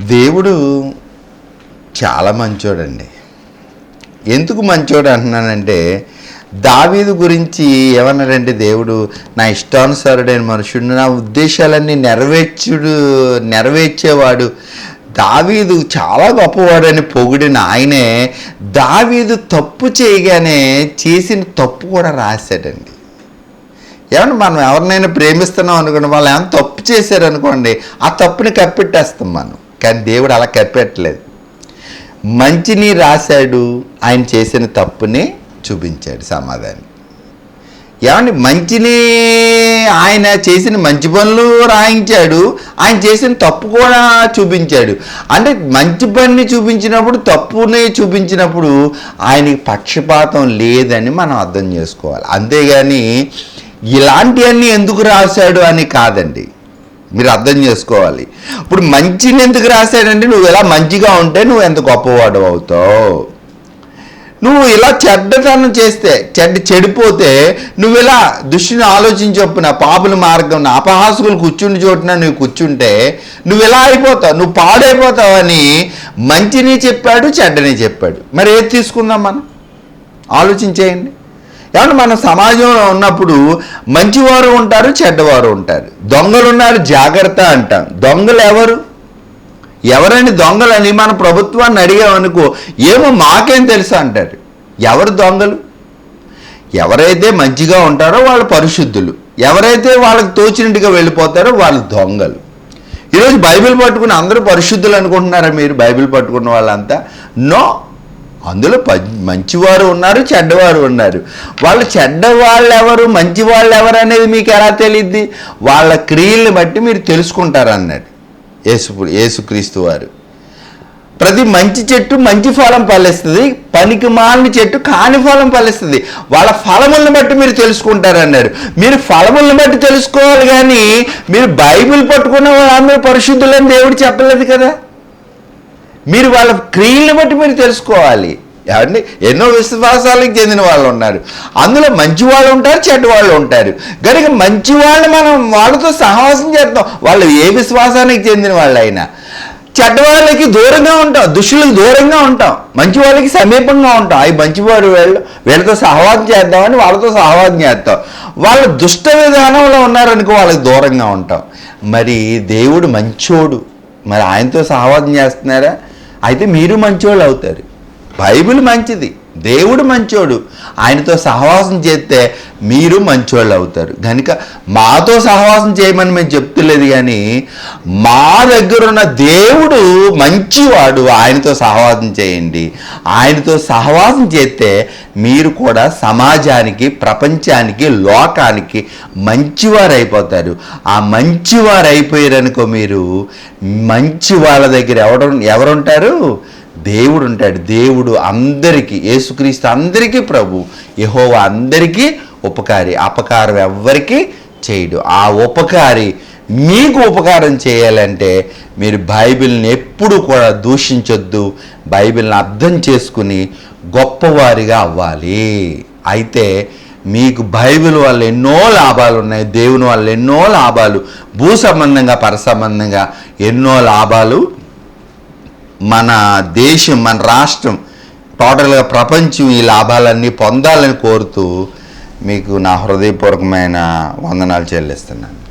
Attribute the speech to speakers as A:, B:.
A: దేవుడు చాలా మంచోడండి. ఎందుకు మంచోడు అంటున్నానంటే దావీదు గురించి ఏమన్నాడంటే దేవుడు నా ఇష్టానుసారుడైన మనుషుడు నా ఉద్దేశాలన్నీ నెరవేర్చుడు నెరవేర్చేవాడు. దావీదు చాలా గొప్పవాడని పొగిడిన ఆయనే దావీదు తప్పు చేయగానే చేసిన తప్పు కూడా రాశాడండి. ఏమన్నా మనం ఎవరినైనా ప్రేమిస్తున్నాం అనుకోండి వాళ్ళు ఏమైనా తప్పు చేశారనుకోండి ఆ తప్పుని కప్పెట్టేస్తాం మనం. కానీ దేవుడు అలా కప్పెట్టలేదు మంచిని రాశాడు ఆయన చేసిన తప్పుని చూపించాడు సమాధానం. ఏమండి? మంచిని ఆయన చేసిన మంచి పనులు రాయించాడు ఆయన చేసిన తప్పు కూడా చూపించాడు. అంటే మంచి పనిని చూపించినప్పుడు తప్పుని చూపించినప్పుడు ఆయనకి పక్షపాతం లేదని మనం అర్థం చేసుకోవాలి. అంతేగాని ఇలాంటివన్నీ ఎందుకు రాశాడు అని కాదండి. మీరు అర్థం చేసుకోవాలి. ఇప్పుడు మంచిని ఎందుకు రాశాడంటే నువ్వు ఇలా మంచిగా ఉంటే నువ్వు ఎంత గొప్పవాడు అవుతావు? నువ్వు ఇలా చెడ్డతనం చేస్తే చెడ్డ చెడిపోతే నువ్వు ఇలా దుష్టిని ఆలోచించొప్పున పాపుల మార్గం అపహాసుకులు కూర్చుని చోటున నువ్వు కూర్చుంటే నువ్వు ఇలా అయిపోతావు? నువ్వు పాడైపోతావని మంచిని చెప్పాడు చెడ్డని చెప్పాడు. మరి ఏది తీసుకుందాం మనం? ఆలోచించేయండి. ఏమంటే మన సమాజంలో ఉన్నప్పుడు మంచివారు ఉంటారు చెడ్డవారు ఉంటారు. దొంగలు ఉన్నారు జాగ్రత్త అంటాం. దొంగలు ఎవరు? ఎవరని దొంగలని? మన ప్రభుత్వాన్ని అడిగామనుకో ఏమో మాకేం తెలుసు అంటారు. ఎవరు దొంగలు? ఎవరైతే మంచిగా ఉంటారో వాళ్ళు పరిశుద్ధులు. ఎవరైతే వాళ్ళకి తోచినట్టుగా వెళ్ళిపోతారో వాళ్ళు దొంగలు. ఈరోజు బైబిల్ పట్టుకుని అందరూ పరిశుద్ధులు అనుకుంటున్నారా మీరు? బైబిల్ పట్టుకున్న వాళ్ళంతా? నో. అందులో ప మంచివారు ఉన్నారు చెడ్డవారు ఉన్నారు. వాళ్ళు చెడ్డవాళ్ళు ఎవరు మంచి వాళ్ళు ఎవరు అనేది మీకు ఎలా తెలియద్ది వాళ్ళ క్రియల్ని బట్టి మీరు తెలుసుకుంటారు అన్నాడు యేసు యేసుక్రీస్తు వారు. ప్రతి మంచి చెట్టు మంచి ఫలం ఫలిస్తుంది పనికి మాలిన చెట్టు కాని ఫలం పలిస్తుంది వాళ్ళ ఫలములను బట్టి మీరు తెలుసుకుంటారు అన్నారు. మీరు ఫలములను బట్టి తెలుసుకోవాలి కానీ మీరు బైబిల్ పట్టుకున్న వాళ్ళు పరిశుద్ధులని దేవుడు చెప్పలేదు కదా? మీరు వాళ్ళ క్రియలను బట్టి మీరు తెలుసుకోవాలి. ఏమండి ఎన్నో విశ్వాసాలకు చెందిన వాళ్ళు ఉన్నారు. అందులో మంచి వాళ్ళు ఉంటారు చెడ్డ వాళ్ళు ఉంటారు. కనుక మంచి వాళ్ళు మనం వాళ్ళతో సహవాసం చేస్తాం వాళ్ళు ఏ విశ్వాసానికి చెందిన వాళ్ళైనా. చెడ్డ వాళ్ళకి దూరంగా ఉంటాం దుష్టులకు దూరంగా ఉంటాం. మంచి వాళ్ళకి సమీపంగా ఉంటాం. అవి మంచివాడు వీళ్ళు వీళ్ళతో సహవాసం చేద్దామని వాళ్ళతో సహవాసం చేస్తాం. వాళ్ళు దుష్ట విధానంలో ఉన్నారనుకో వాళ్ళకి దూరంగా ఉంటాం. మరి దేవుడు మంచోడు. మరి ఆయనతో సహవాసం చేస్తున్నారా? అయితే మీరు మంచోళ్ళు అవుతారు. బైబిల్ మంచిది దేవుడు మంచోడు. ఆయనతో సహవాసం చేస్తే మీరు మంచోళ్ళు అవుతారు. కనుక మాతో సహవాసం చేయమని మేము చెప్తులేదు కానీ మా దగ్గర ఉన్న దేవుడు మంచివాడు ఆయనతో సహవాసం చేయండి. ఆయనతో సహవాసం చేస్తే మీరు కూడా సమాజానికి ప్రపంచానికి లోకానికి మంచివారు అయిపోతారు ఆ మంచివారు అయిపోయారనుకో మీరు మంచి వాళ్ళ దగ్గర ఎవరు ఎవరుంటారు? దేవుడు ఉంటాడు దేవుడు అందరికీ యేసుక్రీస్తు అందరికీ ప్రభు యహోవ అందరికీ ఉపకారి అపకారం ఎవ్వరికీ చేయడు. ఆ ఉపకారి మీకు ఉపకారం చేయాలంటే మీరు బైబిల్ని ఎప్పుడు కూడా దూషించొద్దు. బైబిల్ని అర్థం చేసుకుని గొప్పవారిగా అవ్వాలి. అయితే మీకు బైబిల్ వల్ల ఎన్నో లాభాలు ఉన్నాయి దేవుని వల్ల ఎన్నో లాభాలు భూ సంబంధంగా పర సంబంధంగా ఎన్నో లాభాలు మన దేశం మన రాష్ట్రం టోటల్గా ప్రపంచం ఈ లాభాలన్నీ పొందాలని కోరుతూ మీకు నా హృదయపూర్వకమైన వందనాలు చెల్లిస్తున్నాను.